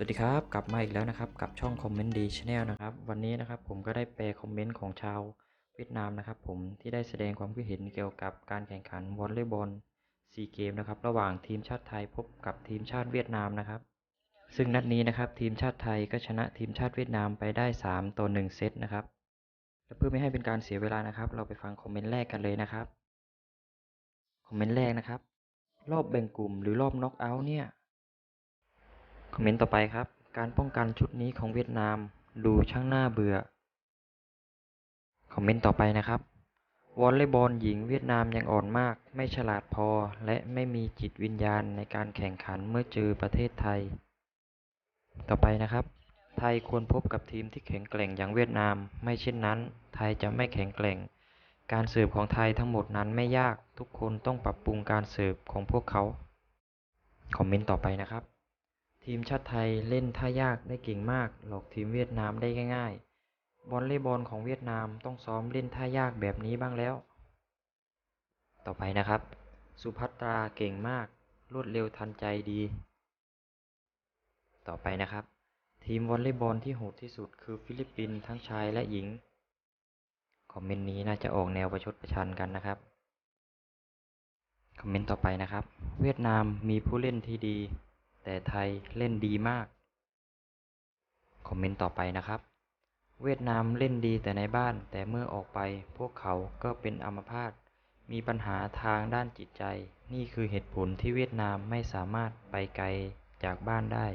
สวัสดีครับ กลับมาอีกแล้วนะครับกับช่องคอมเมนต์ดีชาแนลนะครับ วันนี้นะครับผมก็ได้แปลคอมเมนต์ของชาวเวียดนามนะครับ ผมที่ได้แสดงความคิดเห็นเกี่ยวกับการแข่งขันวอลเลย์บอลซีเกมนะครับ ระหว่างทีมชาติไทยพบกับทีมชาติเวียดนามนะครับ ซึ่งนัดนี้นะครับทีมชาติไทยก็ชนะทีมชาติเวียดนามไปได้ 3ต่อ1เซตนะครับและเพื่อไม่ให้เป็นการเสียเวลานะครับ เราไปฟังคอมเมนต์แรกกันเลยนะครับคอมเมนต์แรกนะครับ รอบแบ่งกลุ่มหรือรอบน็อกเอาท์เนี่ย อมเมนต์ต่อไปครับ การป้องกันชุดนี้ของเวียดนามดูช่างน่าเบื่อ คอมเมนต์ต่อไปนะครับวอลเลย์บอลหญิงเวียดนามยังอ่อนมาก ไม่ฉลาดพอ และไม่มีจิตวิญญาณในการแข่งขันเมื่อเจอประเทศไทย ต่อไปนะครับ ไทยควรพบกับทีมที่แข็งแกร่งอย่างเวียดนาม ไม่เช่นนั้น ไทยจะไม่แข็งแกร่ง การเสิร์ฟของไทยทั้งหมดนั้นไม่ยากทุกคนต้องปรับปรุงการเสิร์ฟของพวกเขา คอมเมนต์ต่อไปนะครับ ทีมชาติไทยเล่นท่ายากได้เก่งมาก หลอกทีมเวียดนามได้ง่ายๆบอลเล่บอลของเวียดนามต้องซ้อมเล่นท่ายากแบบนี้บ้างแล้ว ต่อไปนะครับ สุภัตราเก่งมาก รวดเร็วทันใจดี ต่อไปนะครับ ทีมวอลเลย์บอลที่โหดที่สุดคือฟิลิปปินส์ทั้งชายและหญิง คอมเมนต์นี้น่าจะออกแนวประชดประชันกันนะครับ คอมเมนต์ต่อไปนะครับ เวียดนามมีผู้เล่นที่ดี แต่ไทยเล่นดีมาก คอมเมนต์ต่อไปนะครับ เวียดนามเล่นดีแต่ในบ้าน แต่เมื่อออกไปพวกเขาก็เป็นอัมพาต มีปัญหาทางด้านจิตใจ นี่คือเหตุผลที่เวียดนามไม่สามารถไปไกลจากบ้านได้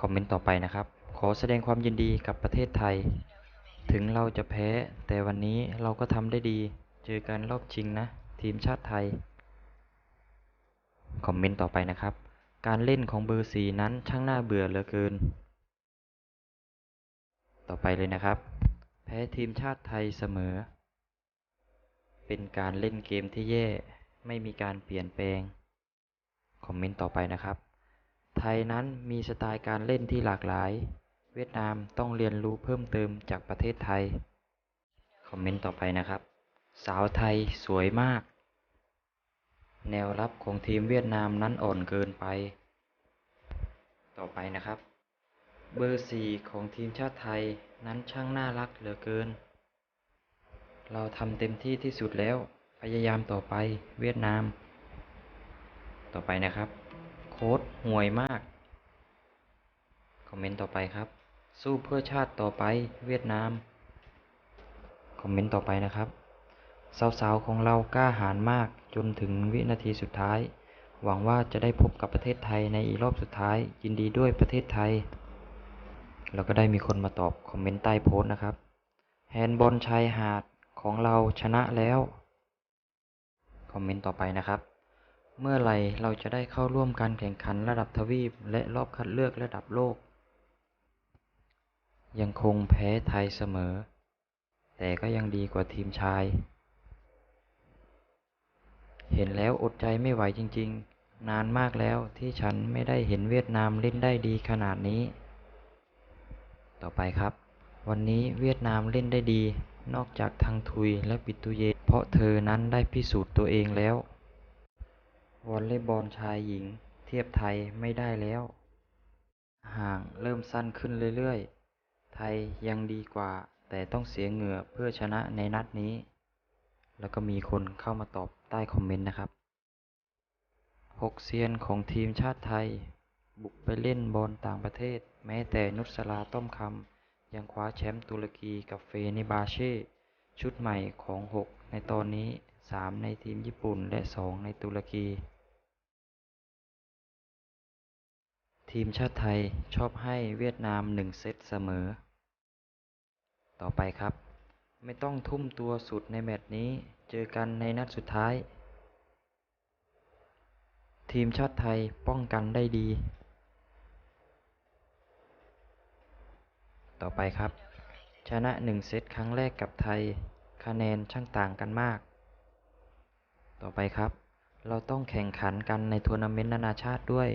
คอมเมนต์ต่อไปนะครับ ขอแสดงความยินดีกับประเทศไทย ถึงเราจะแพ้ แต่วันนี้เราก็ทำได้ดี เจอกันรอบชิงนะ ทีมชาติไทย คอมเมนต์ต่อไปนะครับ การเล่นของเบอร์สีนั้นช่างน่าเบื่อเหลือเกิน ต่อไปเลยนะครับ แพ้ทีมชาติไทยเสมอ เป็นการเล่นเกมที่แย่ไม่มีการเปลี่ยนแปลง คอมเมนต์ต่อไปนะครับ ไทยนั้นมีสไตล์การเล่นที่หลากหลาย เวียดนามต้องเรียนรู้เพิ่มเติมจากประเทศไทย คอมเมนต์ต่อไปนะครับ สาวไทยสวยมาก แนวรับของทีมเวียดนามนั้นอ่อนเกินไป ต่อไปนะครับ เบอร์สี่ของทีมชาติไทยนั้นช่างน่ารักเหลือเกิน เราทำเต็มที่ที่สุดแล้ว พยายามต่อไปเวียดนาม ต่อไปนะครับ โค้ดห่วยมาก คอมเมนต์ต่อไปครับ สู้เพื่อชาติต่อไปเวียดนาม คอมเมนต์ต่อไปนะครับ สาวๆของเรากล้าหาญมาก จนถึงวินาทีสุดท้าย หวังว่าจะได้พบกับประเทศไทยในอีรอบสุดท้าย ยินดีด้วยประเทศไทย แล้วก็ได้มีคนมาตอบคอมเมนต์ใต้โพสต์นะครับ แฮนด์บอลชายหาดของเราชนะแล้ว คอมเมนต์ต่อไปนะครับ เมื่อไหร่เราจะได้เข้าร่วมการแข่งขันระดับทวีป และรอบคัดเลือกระดับโลก ยังคงแพ้ไทยเสมอ แต่ก็ยังดีกว่าทีมชาย เห็นแล้วอดใจไม่ไหวจริงๆ นานมากแล้วที่ฉันไม่ได้เห็นเวียดนามเล่นได้ดีขนาดนี้ ต่อไปครับ วันนี้เวียดนามเล่นได้ดี นอกจากทางทุยและปิตุเย เพราะเธอนั้นได้พิสูจน์ตัวเองแล้ว วอลเลย์บอลชายหญิง เทียบไทยไม่ได้แล้ว ห่างเริ่มสั้นขึ้นเรื่อยๆ ไทยยังดีกว่าแต่ต้องเสียเหงื่อเพื่อชนะในนัดนี้ แล้วก็มีคนเข้ามาตอบใต้คอมเมนต์นะครับหกเซียนของทีมชาติไทย บุกไปเล่นบอลต่างประเทศ แม้แต่นุสราต้อมคำยังคว้าแชมป์ตุรกีกับเฟเนบาเช่ชุดใหม่ของหกในตอนนี้สามในทีมญี่ปุ่นและสองในตุรกี ทีมชาติไทยชอบให้เวียดนามหนึ่งเซตเสมอ ต่อไปครับ ไม่ต้องทุ่มตัวสุดในแมตช์นี้ เจอกันในนัดสุดท้าย ทีมชาติไทยป้องกันได้ดี ต่อไปครับ ชนะหนึ่งเซตครั้งแรกกับไทย คะแนนช่างต่างกันมาก ต่อไปครับ เราต้องแข่งขันกันในทัวร์นาเมนต์นานาชาติด้วย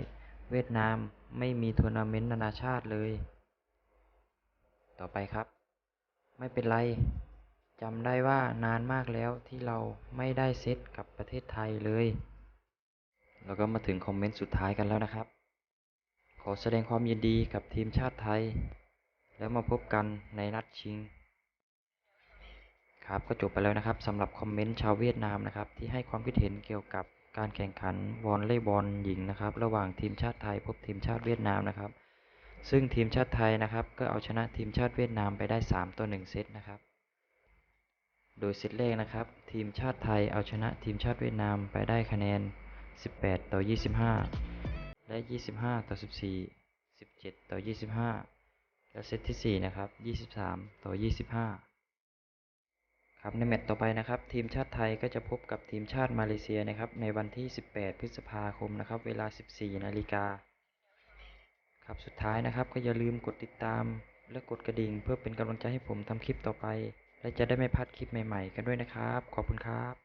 เวียดนามไม่มีทัวร์นาเมนต์นานาชาติเลย ต่อไปครับ ไม่เป็นไร จำได้ว่านานมากแล้วที่เราไม่ได้เซตกับประเทศไทยเลย แล้วก็มาถึงคอมเมนต์สุดท้ายกันแล้วนะครับ ขอแสดงความยินดีกับทีมชาติไทย แล้วมาพบกันในนัดชิง ครับก็จบไปแล้วนะครับสำหรับคอมเมนต์ชาวเวียดนามนะครับ ที่ให้ความคิดเห็นเกี่ยวกับการแข่งขันวอลเลย์บอลหญิงนะครับ ระหว่างทีมชาติไทยพบทีมชาติเวียดนามนะครับ ซึ่งทีมชาติไทยนะครับ ก็เอาชนะทีมชาติเวียดนามไปได้ 3 ต่อ 1 เซตนะครับ โดยเซตแรกนะครับ ทีมชาติไทยเอาชนะทีมชาติเวียดนามไปได้คะแนน 18 ต่อ 25 และ 25 ต่อ 14 17 ต่อ 25 และเซตที่ 4 นะครับ 23 ต่อ 25 ครับในแมตช์ต่อไปนะครับ ทีมชาติไทยก็จะพบกับทีมชาติมาเลเซียนะครับ ในวันที่ 18 พฤษภาคมนะครับ เวลา 14 นาฬิกาครับสุดท้ายนะครับก็อย่าลืมกดติดตามและกดกระดิ่งเพื่อเป็นกำลังใจให้ผมทำคลิปต่อไป และจะได้ไม่พลาดคลิปใหม่ ๆ กันด้วยนะครับ ขอบคุณครับ